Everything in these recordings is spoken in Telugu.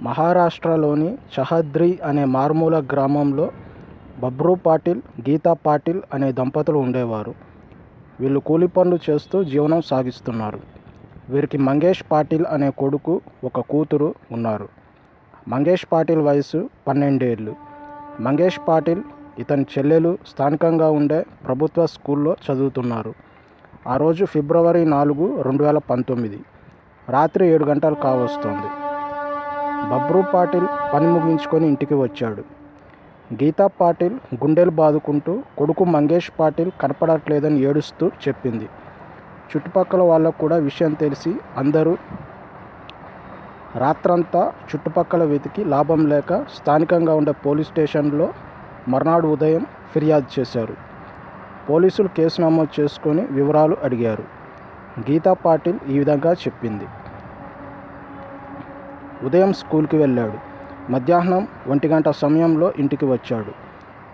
మహారాష్ట్రలోని సహ్యాద్రి అనే మారుమూల గ్రామంలో బబ్రూ పాటిల్ గీతా పాటిల్ అనే దంపతులు ఉండేవారు. వీళ్ళు కూలి పనులు చేస్తూ జీవనం సాగిస్తున్నారు. వీరికి మంగేష్ పాటిల్ అనే కొడుకు ఒక కూతురు ఉన్నారు. మంగేష్ పాటిల్ వయసు పన్నెండేళ్ళు. మంగేష్ పాటిల్ ఇతని చెల్లెలు స్థానికంగా ఉండే ప్రభుత్వ స్కూల్లో చదువుతున్నారు. ఆ రోజు ఫిబ్రవరి నాలుగు రెండు వేల పంతొమ్మిది. రాత్రి ఏడు గంటలు కావస్తుంది. బబ్రూ పాటిల్ పని ముగించుకొని ఇంటికి వచ్చాడు. గీతా పాటిల్ గుండెలు బాదుకుంటూ కొడుకు మంగేష్ పాటిల్ కనపడట్లేదని ఏడుస్తూ చెప్పింది. చుట్టుపక్కల వాళ్ళకు కూడా విషయం తెలిసి అందరూ రాత్రంతా చుట్టుపక్కల వెతికి లాభం లేక స్థానికంగా ఉండే పోలీస్ స్టేషన్లో మర్నాడు ఉదయం ఫిర్యాదు చేశారు. పోలీసులు కేసు నమోదు చేసుకొని వివరాలు అడిగారు. గీతా పాటిల్ ఈ విధంగా చెప్పింది. ఉదయం స్కూల్కి వెళ్ళాడు. మధ్యాహ్నం ఒంటి గంట సమయంలో ఇంటికి వచ్చాడు.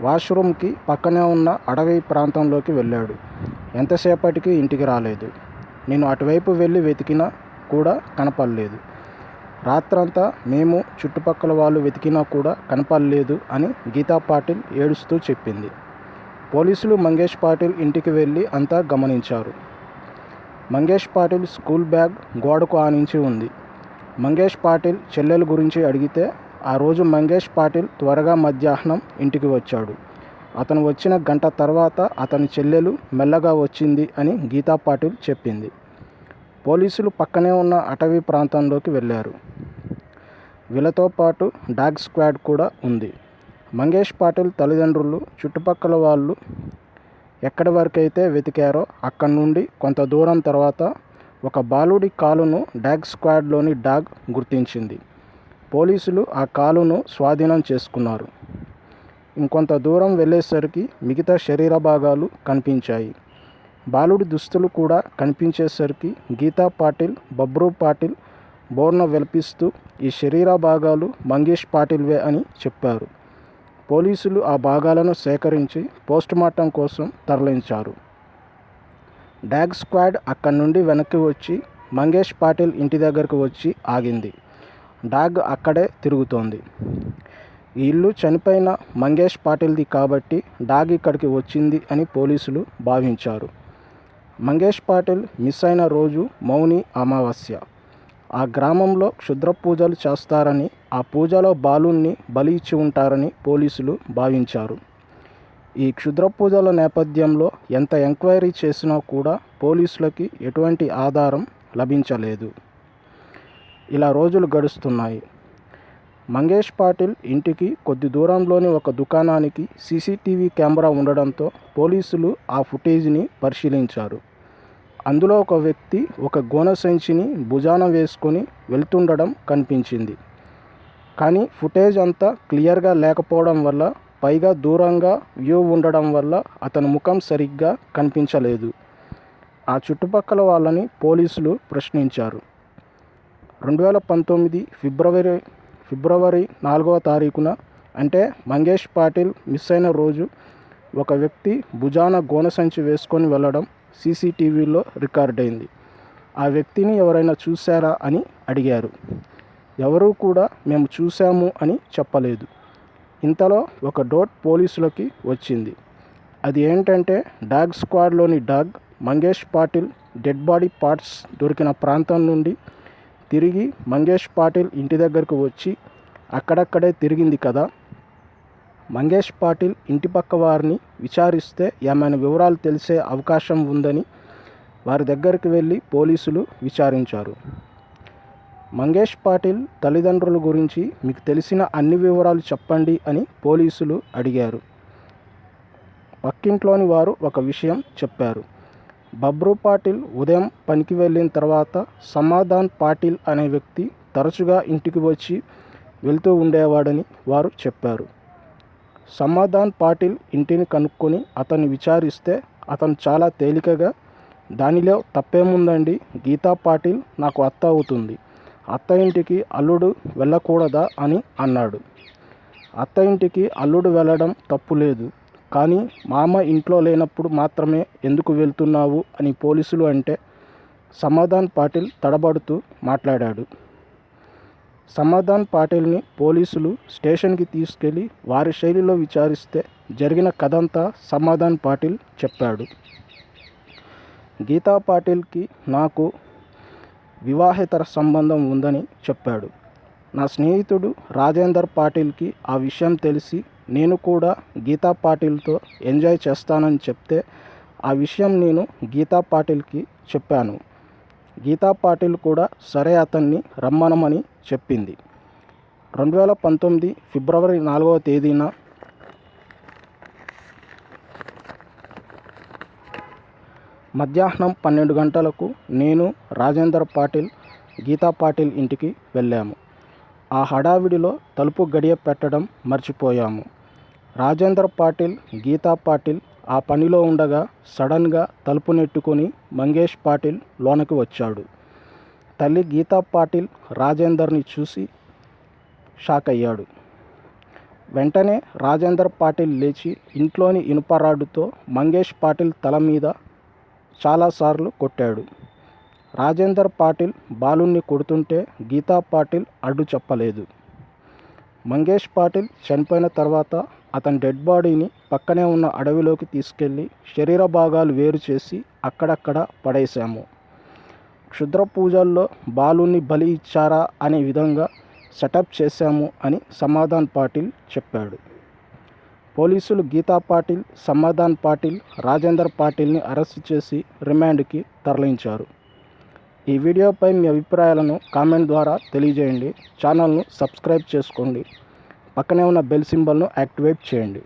వాష్రూమ్కి పక్కనే ఉన్న అడవి ప్రాంతంలోకి వెళ్ళాడు. ఎంతసేపటికి ఇంటికి రాలేదు. నేను అటువైపు వెళ్ళి వెతికినా కూడా కనపడలేదు. రాత్రంతా మేము చుట్టుపక్కల వాళ్ళు వెతికినా కూడా కనపడలేదు అని గీతా పాటిల్ ఏడుస్తూ చెప్పింది. పోలీసులు మంగేష్ పాటిల్ ఇంటికి వెళ్ళి అంతా గమనించారు. మంగేష్ పాటిల్ స్కూల్ బ్యాగ్ గోడకు ఆనించి ఉంది. మంగేష్ పాటిల్ చెల్లెల గురించి అడిగితే ఆ రోజు మంగేష్ పాటిల్ త్వరగా మధ్యాహ్నం ఇంటికి వచ్చాడు. అతను వచ్చిన గంట తర్వాత అతని చెల్లెలు మెల్లగా వచ్చింది అని గీతా పాటిల్ చెప్పింది. పోలీసులు పక్కనే ఉన్న అటవీ ప్రాంతంలోకి వెళ్ళారు. వీళ్ళతో పాటు డాగ్ స్క్వాడ్ కూడా ఉంది. మంగేష్ పాటిల్ తల్లిదండ్రులు చుట్టుపక్కల వాళ్ళు ఎక్కడి వరకైతే వెతికారో అక్కడి నుండి కొంత దూరం తర్వాత ఒక బాలుడి కాలును డాగ్ స్క్వాడ్లోని డాగ్ గుర్తించింది. పోలీసులు ఆ కాలును స్వాధీనం చేసుకున్నారు. ఇంకొంత దూరం వెళ్ళేసరికి మిగతా శరీర భాగాలు కనిపించాయి. బాలుడి దుస్తులు కూడా కనిపించేసరికి గీతా పాటిల్ బబ్రూ పాటిల్ బోర్న వెలిపిస్తూ ఈ శరీర భాగాలు మంగేష్ పాటిల్వే అని చెప్పారు. పోలీసులు ఆ భాగాలను సేకరించి పోస్టుమార్టం కోసం తరలించారు. డాగ్ స్క్వాడ్ అక్కడి నుండి వెనక్కి వచ్చి మంగేష్ పాటిల్ ఇంటి దగ్గరకు వచ్చి ఆగింది. డాగ్ అక్కడే తిరుగుతోంది. ఈ ఇల్లు చనిపోయిన మంగేష్ పాటిల్ది కాబట్టి డాగ్ ఇక్కడికి వచ్చింది అని పోలీసులు భావించారు. మంగేష్ పాటిల్ మిస్ అయిన రోజు మౌని అమావాస్య. ఆ గ్రామంలో క్షుద్ర పూజలు చేస్తారని ఆ పూజలో బాలుణ్ణి బలి ఇచ్చి ఉంటారని పోలీసులు భావించారు. ఈ క్షుద్ర పూజల నేపథ్యంలో ఎంత ఎంక్వైరీ చేసినా కూడా పోలీసులకి ఎటువంటి ఆధారం లభించలేదు. ఇలా రోజులు గడుస్తున్నాయి. మంగేష్ పాటిల్ ఇంటికి కొద్ది దూరంలోని ఒక దుకాణానికి సీసీటీవీ కెమెరా ఉండడంతో పోలీసులు ఆ ఫుటేజ్ని పరిశీలించారు. అందులో ఒక వ్యక్తి ఒక గోన సంచిని భుజాన వేసుకొని వెళ్తుండడం కనిపించింది. కానీ ఫుటేజ్ అంతా క్లియర్గా లేకపోవడం వల్ల పైగా దూరంగా వ్యూ ఉండడం వల్ల అతని ముఖం సరిగ్గా కనిపించలేదు. ఆ చుట్టుపక్కల వాళ్ళని పోలీసులు ప్రశ్నించారు. రెండు వేల పంతొమ్మిది ఫిబ్రవరి ఫిబ్రవరి నాలుగవ తారీఖున అంటే మంగేష్ పాటిల్ మిస్ అయిన రోజు ఒక వ్యక్తి భుజాన గోన సంచి వేసుకొని వెళ్ళడం సీసీటీవీలో రికార్డ్ అయింది ఆ వ్యక్తిని ఎవరైనా చూశారా అని అడిగారు. ఎవరూ కూడా మేము చూశాము అని చెప్పలేదు. ఇంతలో ఒక డోట్ పోలీసులకి వచ్చింది. అది ఏంటంటే dog స్క్వాడ్లోని dog Mangesh Patil dead body parts దొరికిన ప్రాంతం నుండి తిరిగి మంగేష్ పాటిల్ ఇంటి దగ్గరకు వచ్చి అక్కడక్కడే తిరిగింది కదా. మంగేష్ పాటిల్ ఇంటి పక్క వారిని విచారిస్తే ఏమైనా వివరాలు తెలిసే అవకాశం ఉందని వారి దగ్గరికి వెళ్ళి పోలీసులు విచారించారు. మంగేష్ పాటిల్ తల్లిదండ్రుల గురించి మీకు తెలిసిన అన్ని వివరాలు చెప్పండి అని పోలీసులు అడిగారు. పక్కింట్లోని వారు ఒక విషయం చెప్పారు. బబ్రూ పాటిల్ ఉదయం పనికి వెళ్ళిన తర్వాత సమాధాన్ పాటిల్ అనే వ్యక్తి తరచుగా ఇంటికి వచ్చి వెళ్తూ ఉండేవాడని వారు చెప్పారు. సమాధాన్ పాటిల్ ఇంటిని కనుక్కొని అతన్ని విచారిస్తే అతను చాలా తేలికగా దానిలో తప్పేముందండి? గీతా పాటిల్ నాకు అత్త అవుతుంది. అత్త ఇంటికి అల్లుడు వెళ్ళకూడదా అని అన్నాడు. అత్త ఇంటికి అల్లుడు వెళ్ళడం తప్పు లేదు కానీ మామ ఇంట్లో లేనప్పుడు మాత్రమే ఎందుకు వెళ్తున్నావు అని పోలీసులు అంటే సమాధాన్ పాటిల్ తడబడుతూ మాట్లాడాడు. సమాధాన్ పాటిల్ని పోలీసులు స్టేషన్కి తీసుకెళ్ళి వారి శైలిలో విచారిస్తే జరిగిన కథంతా సమాధాన్ పాటిల్ చెప్పాడు. గీతా పాటిల్కి నాకు వివాహేతర సంబంధం ఉందని చెప్పాడు. నా స్నేహితుడు రాజేందర్ పాటిల్కి ఆ విషయం తెలిసి నేను కూడా గీతా పాటిల్తో ఎంజాయ్ చేస్తానని చెప్తే ఆ విషయం నేను గీతా పాటిల్కి చెప్పాను. గీతా పాటిల్ కూడా సరే అతన్ని రమ్మనమని చెప్పింది. రెండు వేల పంతొమ్మిది ఫిబ్రవరి నాలుగవ తేదీన మధ్యాహ్నం పన్నెండు గంటలకు నేను రాజేందర్ పాటిల్ గీతా పాటిల్ ఇంటికి వెళ్ళాము. ఆ హడావిడిలో తలుపు గడియ పెట్టడం మర్చిపోయాము. రాజేందర్ పాటిల్ గీతా పాటిల్ ఆ పనిలో ఉండగా సడన్గా తలుపు నెట్టుకొని మంగేష్ పాటిల్ లోనకి వచ్చాడు. తల్లి గీతా పాటిల్ రాజేందర్ని చూసి షాక్ అయ్యాడు. వెంటనే రాజేందర్ పాటిల్ లేచి ఇంట్లోని ఇనుప రాడ్డుతో మంగేష్ పాటిల్ తల మీద చాలాసార్లు కొట్టాడు. రాజేందర్ పాటిల్ బాలుణ్ణి కొడుతుంటే గీతా పాటిల్ అడ్డు చెప్పలేదు. మంగేష్ పాటిల్ చనిపోయిన తర్వాత అతని డెడ్ బాడీని పక్కనే ఉన్న అడవిలోకి తీసుకెళ్ళి శరీర భాగాలు వేరు చేసి అక్కడక్కడ పడేశాము. క్షుద్ర పూజల్లో బాలుని బలి ఇచ్చారా అనే విధంగా సెటప్ చేశాము అని సమాధాన్ పాటిల్ చెప్పాడు. పోలీసులు గీతా పాటిల్ సమాధాన్ పాటిల్ రాజేందర్ పాటిల్ని అరెస్ట్ చేసి రిమాండ్కి తరలించారు. ఈ వీడియోపై మీ అభిప్రాయాలను కామెంట్ ద్వారా తెలియజేయండి. ఛానల్ను సబ్స్క్రైబ్ చేసుకోండి. పక్కనే ఉన్న బెల్ సింబల్ను యాక్టివేట్ చేయండి.